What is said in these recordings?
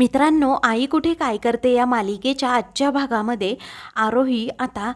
मित्रांनो आई कुठे काय करते या मालिकेच्या आजच्या भागामध्ये? आरोही आता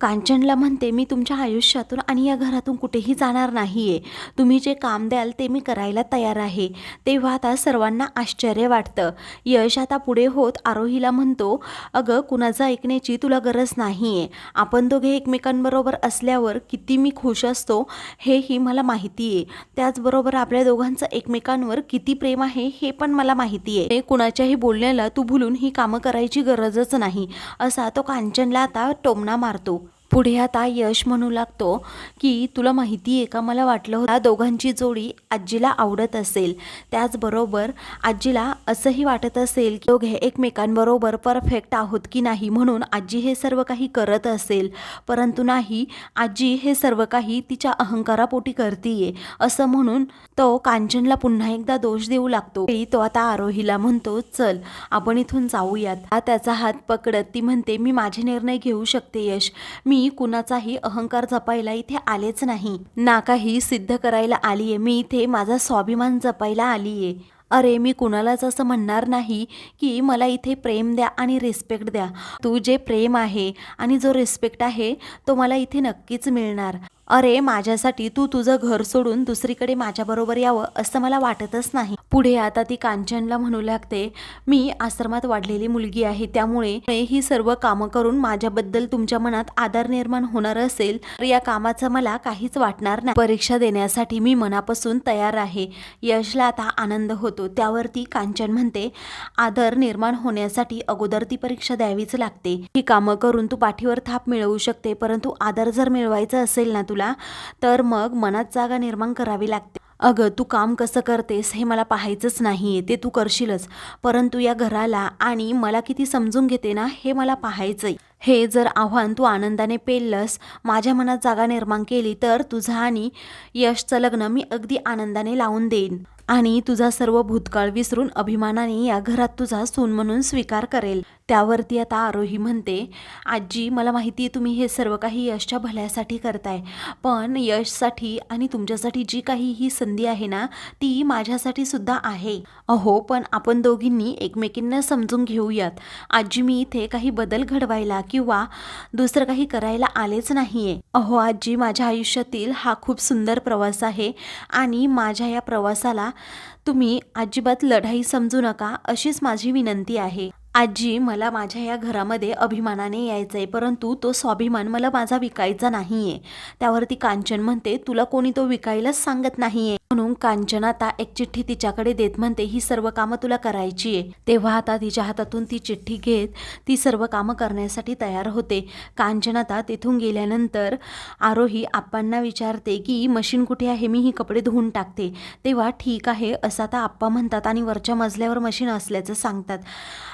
कांचनला म्हणते मी तुमच्या आयुष्यातून आणि या घरातून कुठेही जाणार नाही आहे तुम्ही जे काम द्याल ते मी करायला तयार आहे. तेव्हा आता सर्वांना आश्चर्य वाटतं. यश आता पुढे होत आरोहीला म्हणतो अगं कुणाचं ऐकण्याची तुला गरज नाही आहे आपण दोघे एकमेकांबरोबर असल्यावर किती मी खुश असतो हेही मला माहिती आहे त्याचबरोबर आपल्या दोघांचं एकमेकांवर किती प्रेम आहे हे पण मला माहिती आहे कुणाच्याही बोलण्याला तू भुलून ही कामं करायची गरजच नाही. असा तो कांचनला आता टोमणा मारतो. पुढे आता यश म्हणू लागतो की तुला माहिती आहे का? मला वाटलं होतं दोघांची जोडी आजीला आवडत असेल. त्याचबरोबर आजीला असंही वाटत असेल की दोघे एकमेकांबरोबर परफेक्ट आहोत की नाही म्हणून आजी हे सर्व काही करत असेल. परंतु नाही आजी हे सर्व काही तिच्या अहंकारापोटी करतीये असं म्हणून तो कांचनला पुन्हा एकदा दोष देऊ लागतो. तो आता आरोहीला म्हणतो चल आपण इथून जाऊयात. हा त्याचा हात पकडत ती म्हणते मी माझे निर्णय घेऊ शकते यश. मी मी कुणाचाही अहंकार जपायला इथे आलेच नाही. ना काही सिद्ध करायला आलीये. मी इथे माझा स्वाभिमान जपायला आलीये. अरे मी कुणालाच असं म्हणणार नाही की मला इथे प्रेम द्या आणि रिस्पेक्ट द्या. तू जे प्रेम आहे आणि जो रिस्पेक्ट आहे तो मला इथे नक्कीच मिळणार. अरे माझ्यासाठी तू तुझं घर सोडून दुसरीकडे माझ्याबरोबर यावं असं मला वाटतच नाही. पुढे आता ती कांचनला म्हणू लागते मी आश्रमात वाढलेली मुलगी आहे त्यामुळे ही सर्व कामं करून माझ्याबद्दल तुमच्या मनात आदर निर्माण होणार असेल तर या कामाचं मला काहीच वाटणार नाही. परीक्षा देण्यासाठी मी मनापासून तयार आहे. यशला आता आनंद होतो. त्यावरती कांचन म्हणते आदर निर्माण होण्यासाठी अगोदर ती परीक्षा द्यावीच लागते. ही कामं करून तू पाठीवर थाप मिळवू शकते परंतु आदर जर मिळवायचा असेल ना तुला तर मग मनात जागा निर्माण करावी लागते. अगं तू काम कसं करतेस हे मला पाहायचंच नाही आहे ते तू करशीलच. परंतु या घराला आणि मला किती समजून घेते ना हे मला पाहायचंय. हे जर आव्हान तू आनंदाने पेललंस माझ्या मनात जागा निर्माण केली तर तुझं आणि यशचं लग्न मी अगदी आनंदाने लावून देईन. आणि तुझा सर्व भूतकाळ विसरून अभिमानाने या घरात तुझा सून म्हणून स्वीकार करेल. त्यावरती आता आरोही म्हणते आजी मला माहिती आहे तुम्ही हे सर्व काही यशच्या भल्यासाठी करताय पण यशसाठी आणि तुमच्यासाठी जी काही ही संधी आहे ना ती माझ्यासाठी सुद्धा आहे. अहो पण आपण दोघींनी एकमेकींना समजून घेऊयात. आजी मी इथे काही बदल घडवायला किंवा दुसरं काही करायला आलेच नाहीये. अहो आजी माझ्या आयुष्यातील हा खूप सुंदर प्रवास आहे आणि माझ्या या प्रवासाला तुम्ही अजिबात लढाई समजू नका अशीच माझी विनंती आहे. आजी मला माझ्या या घरामध्ये अभिमानाने यायचं आहे परंतु तो स्वाभिमान मला माझा विकायचा नाही आहे त्यावरती कांचन म्हणते तुला कोणी तो विकायलाच सांगत नाही आहे म्हणून कांचन आता एक चिठ्ठी तिच्याकडे देत म्हणते ही सर्व कामं तुला करायची आहे. तेव्हा आता तिच्या हातातून ती चिठ्ठी घेत ती सर्व कामं करण्यासाठी तयार होते. कांचन आता तिथून गेल्यानंतर आरोही आप्पांना विचारते की मशीन कुठे आहे? मी ही कपडे धुवून टाकते. तेव्हा ठीक आहे असं आता आप्पा म्हणतात आणि वरच्या मजल्यावर मशीन असल्याचं सांगतात.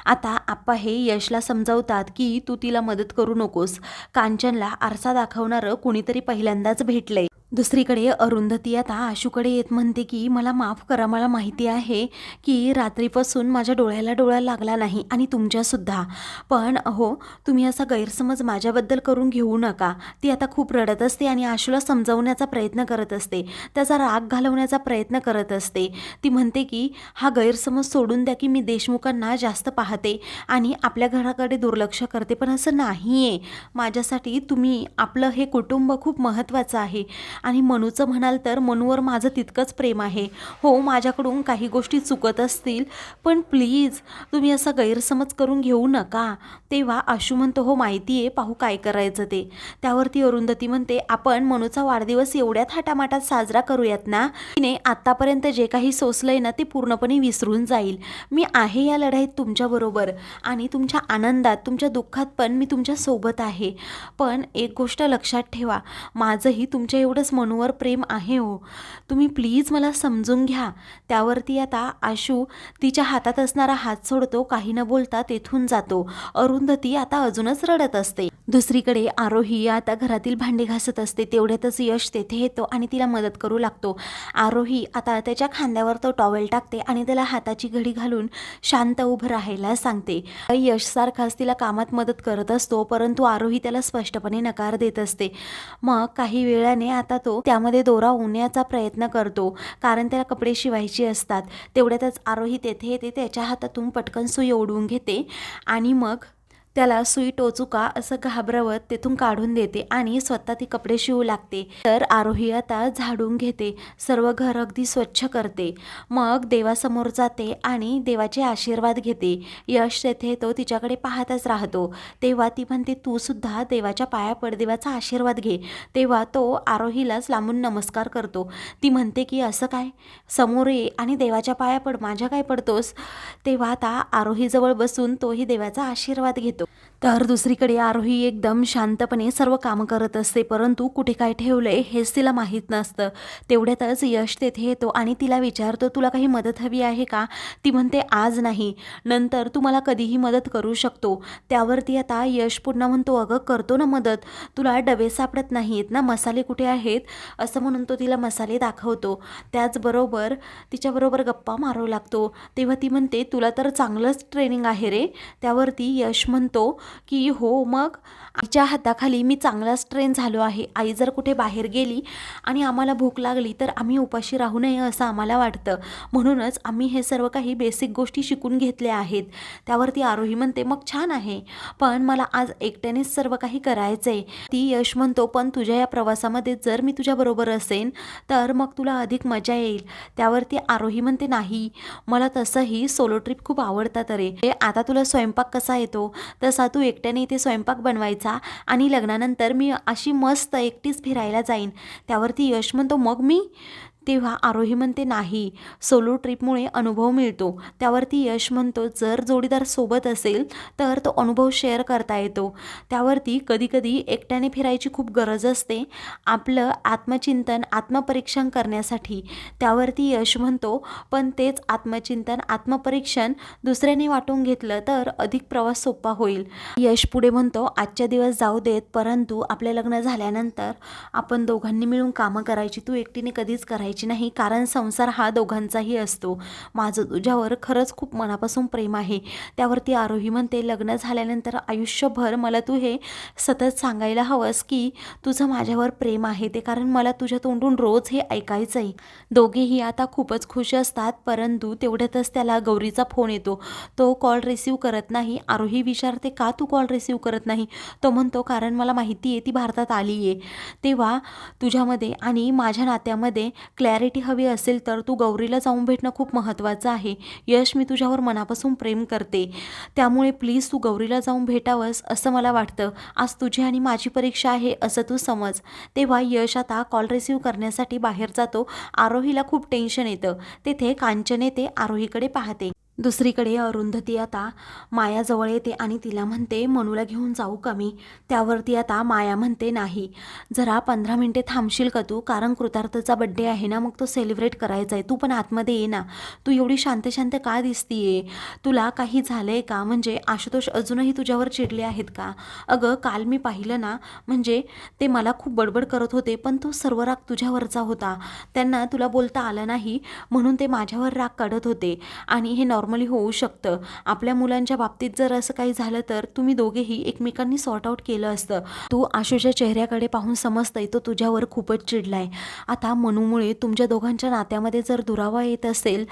आता आप्पा हे यशला समजावतात की तू तिला मदत करू नकोस. कांचनला आरसा दाखवणारं कुणीतरी पहिल्यांदाच भेटलंय. दुसरीकडे अरुंधती आता आशूकडे येत म्हणते की मला माफ करा मला माहिती आहे की रात्रीपासून माझ्या डोळ्याला डोळा लागला नाही आणि तुमच्यासुद्धा. पण अहो तुम्ही असा गैरसमज माझ्याबद्दल करून घेऊ नका. ती आता खूप रडत असते आणि आशूला समजवण्याचा प्रयत्न करत असते. त्याचा राग घालवण्याचा प्रयत्न करत असते. ती म्हणते की हा गैरसमज सोडून द्या की मी देशमुखांना जास्त पाहते आणि आपल्या घराकडे दुर्लक्ष करते. पण असं नाही आहे माझ्यासाठी तुम्ही आपलं हे कुटुंब खूप महत्त्वाचं आहे. आणि मनूचं म्हणाल तर मनूवर माझं तितकंच प्रेम आहे. हो माझ्याकडून काही गोष्टी चुकत असतील पण प्लीज तुम्ही असा गैरसमज करून घेऊ नका. तेव्हा आशू म्हणतो हो माहिती आहे पाहू काय करायचं ते. त्यावरती अरुंधती म्हणते आपण मनूचा वाढदिवस एवढ्या थाटामाटात साजरा करूयात ना? तिने आत्तापर्यंत जे काही सोसलंय ना ते पूर्णपणे विसरून जाईल. मी आहे या लढाईत तुमच्याबरोबर आणि तुमच्या आनंदात तुमच्या दुःखात पण मी तुमच्यासोबत आहे. पण एक गोष्ट लक्षात ठेवा माझंही तुमच्या एवढंच मनूवर प्रेम आहे हो. तुम्ही प्लीज मला समजून घ्या. त्यावरती आता आशू तिच्या हातात असणारा हात सोडतो काही न बोलता तेथून जातो. अरुंधती आता अजूनच रडत असते. दुसरीकडे आरोही आता घरातील भांडी घासत असते तेवढ्यातच यश तेथे येतो आणि तिला मदत करू लागतो. आरोही आता त्याच्या खांद्यावर तो टॉवेल टाकते आणि त्याला हाताची घडी घालून शांत उभं राहायला सांगते. यश सारखाच तिला कामात मदत करत असतो परंतु आरोही त्याला स्पष्टपणे नकार देत असते. मग काही वेळाने आता तो त्यामध्ये दोरा ओण्याचा प्रयत्न करतो. कारण त्याला कपडे शिवायचे असतात. तेवढ्यातच आरोही तेथे येते त्याच्या हातातून पटकन सुई ओढवून घेते. आणि मग त्याला सुई टोचू का असं घाबरवत तेथून काढून देते आणि स्वतः ती कपडे शिवू लागते. तर आरोही आता झाडून घेते. सर्व घर अगदी स्वच्छ करते. मग देवासमोर जाते आणि देवाचे आशीर्वाद घेते. यश तेथे तो तिच्याकडे पाहतच राहतो. तेव्हा ती म्हणते तू सुद्धा देवाच्या पाया पड देवाचा आशीर्वाद घे. तेव्हा तो आरोहीलाच लांबून नमस्कार करतो. ती म्हणते की असं काय? समोर ये आणि देवाच्या पाया पड माझ्या काय पडतोस? तेव्हा आता आरोहीजवळ बसून तोही देवाचा आशीर्वाद घेतो. dito. तर दुसरीकडे आरोही एकदम शांतपणे सर्व कामं करत असते परंतु कुठे काय ठेवलंय हेच तिला माहीत नसतं. तेवढ्यातच यश तेथे येतो आणि तिला विचारतो तुला काही मदत हवी आहे का? ती म्हणते आज नाही. नंतर तू मला कधीही मदत करू शकतो. त्यावरती आता यश पुन्हा म्हणतो अगं करतो ना मदत. तुला डबे सापडत नाहीत ना? मसाले कुठे आहेत? असं म्हणून तो तिला मसाले दाखवतो. त्याचबरोबर तिच्याबरोबर गप्पा मारू लागतो. तेव्हा ती म्हणते तुला तर चांगलंच ट्रेनिंग आहे रे. त्यावरती यश म्हणतो की हो मग आईच्या हाताखाली मी चांगलाच ट्रेन झालो आहे. आई जर कुठे बाहेर गेली आणि आम्हाला भूक लागली तर आम्ही उपाशी राहू नये असं आम्हाला वाटतं. म्हणूनच आम्ही हे सर्व काही बेसिक गोष्टी शिकून घेतल्या आहेत. त्यावरती आरोही म्हणते मग छान आहे. पण मला आज एकट्यानेच सर्व काही करायचं आहे ती यश म्हणतो पण तुझ्या या प्रवासामध्ये जर मी तुझ्याबरोबर असेन तर मग तुला अधिक मजा येईल. त्यावरती आरोही म्हणते नाही. मला तसंही सोलो ट्रिप खूप आवडतात रे. आता तुला स्वयंपाक कसा येतो? तसा तू एकट्याने इथे स्वयंपाक बनवायचा आणि लग्नानंतर मी अशी मस्त एकटीच फिरायला जाईन. त्यावरती यश म्हणतो मग मी तेव्हा आरोही म्हणते नाही सोलो ट्रिपमुळे अनुभव मिळतो. त्यावरती यश म्हणतो जर जोडीदार सोबत असेल तर तो अनुभव शेअर करता येतो. त्यावरती कधीकधी एकट्याने फिरायची खूप गरज असते. आपलं आत्मचिंतन आत्मपरीक्षण करण्यासाठी त्यावरती यश म्हणतो पण तेच आत्मचिंतन आत्मपरीक्षण दुसऱ्याने वाटून घेतलं तर अधिक प्रवास सोपा होईल. यश पुढे म्हणतो आजच्या दिवस जाऊ देत परंतु आपले लग्न झाल्यानंतर आपण दोघांनी मिळून कामं करायची तू एकटीने कधीच करायची नाही कारण संसार हा दोघांचाही असतो. माझं तुझ्यावर खरंच खूप मनापासून प्रेम आहे. त्यावरती आरोही म्हणते लग्न झाल्यानंतर आयुष्यभर मला तू हे सतत सांगायला हवंस की तुझं माझ्यावर प्रेम आहे ते कारण मला तुझ्या तोंडून रोज हे ऐकायचं आहे दोघेही आता खूपच खुश असतात परंतु तेवढ्यातच त्याला गौरीचा फोन येतो. तो कॉल रिसीव करत नाही. आरोही विचारते का तू कॉल रिसीव करत नाही? तो म्हणतो कारण मला माहिती आहे ती भारतात आली आहे तेव्हा तुझ्यामध्ये आणि माझ्या नात्यामध्ये क्लॅरिटी हवी असेल तर तू गौरीला जाऊन भेटणं खूप महत्त्वाचं आहे. यश मी तुझ्यावर मनापासून प्रेम करते. त्यामुळे प्लीज तू गौरीला जाऊन भेटावंस असं मला वाटतं. आज तुझी आणि माझी परीक्षा आहे असं तू समज. तेव्हा यश आता कॉल रिसिव्ह करण्यासाठी बाहेर जातो. आरोहीला खूप टेन्शन येतं. तेथे कांचन येते. आरोहीकडे पाहते. दुसरीकडे अरुंधती आता मायाजवळ येते आणि तिला म्हणते मनूला घेऊन जाऊ का मी? त्यावरती आता माया म्हणते नाही. जरा पंधरा मिनटे थांबशील का तू? कारण कृतार्थचा बड्डे आहे ना मग तो सेलिब्रेट करायचा आहे. तू पण आतमध्ये ये ना. तू एवढी शांत शांत का दिसतीये? तुला काही झालंय का? म्हणजे आशुतोष अजूनही तुझ्यावर चिडले आहेत का? अगं काल मी पाहिलं ना म्हणजे ते मला खूप बडबड करत होते पण तो सर्व राग तुझ्यावरचा होता. त्यांना तुला बोलता आलं नाही म्हणून ते माझ्यावर राग काढत होते. आणि हे नॉर्मली नॉर्मली होऊ शकतं. आपल्या मुलांच्या बाबतीत जर असं काही झालं तर तुम्ही दोघेही एकमेकांनी सॉर्ट आऊट केलं असतं. तू आशूच्या चेहऱ्याकडे पाहून समजतंय तो तुझ्यावर खूपच चिडलाय. आता मनूमुळे तुमच्या दोघांच्या नात्यामध्ये जर दुरावा येत असेल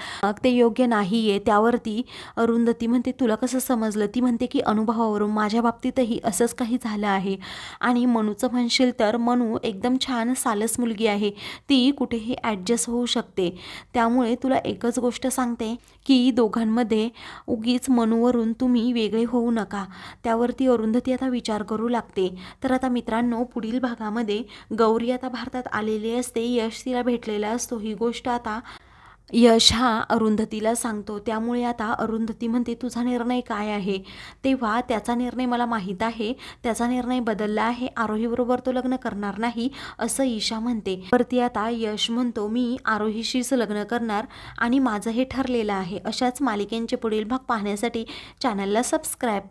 ते योग्य नाही आहे त्यावरती अरुंधती म्हणते तुला कसं समजलं? ती म्हणते की अनुभवावरून माझ्या बाबतीतही असंच काही झालं आहे. आणि मनूचं म्हणशील तर मनू एकदम छान सालस मुलगी आहे. ती कुठेही ॲडजस्ट होऊ शकते. त्यामुळे तुला एकच गोष्ट सांगते की दोघां दोघांमध्ये उगीच मनूवरून तुम्ही वेगळे होऊ नका. त्यावरती अरुंधती आता विचार करू लागते. तर आता मित्रांनो पुढील भागामध्ये गौरी आता भारतात आलेली असते यश तिला भेटलेला असतो. ही गोष्ट आता यश हा अरुंधतीला सांगतो. त्यामुळे आता अरुंधती म्हणते तुझा निर्णय काय आहे? तेव्हा त्याचा निर्णय मला माहीत आहे. त्याचा निर्णय बदलला आहे. आरोहीबरोबर तो लग्न करणार नाही असं ईशा म्हणते. परती आता यश म्हणतो मी आरोहीशीच लग्न करणार आणि माझं हे ठरलेलं आहे. अशाच मालिकेंचे पुढील भाग पाहण्यासाठी चॅनलला सबस्क्राईब कर.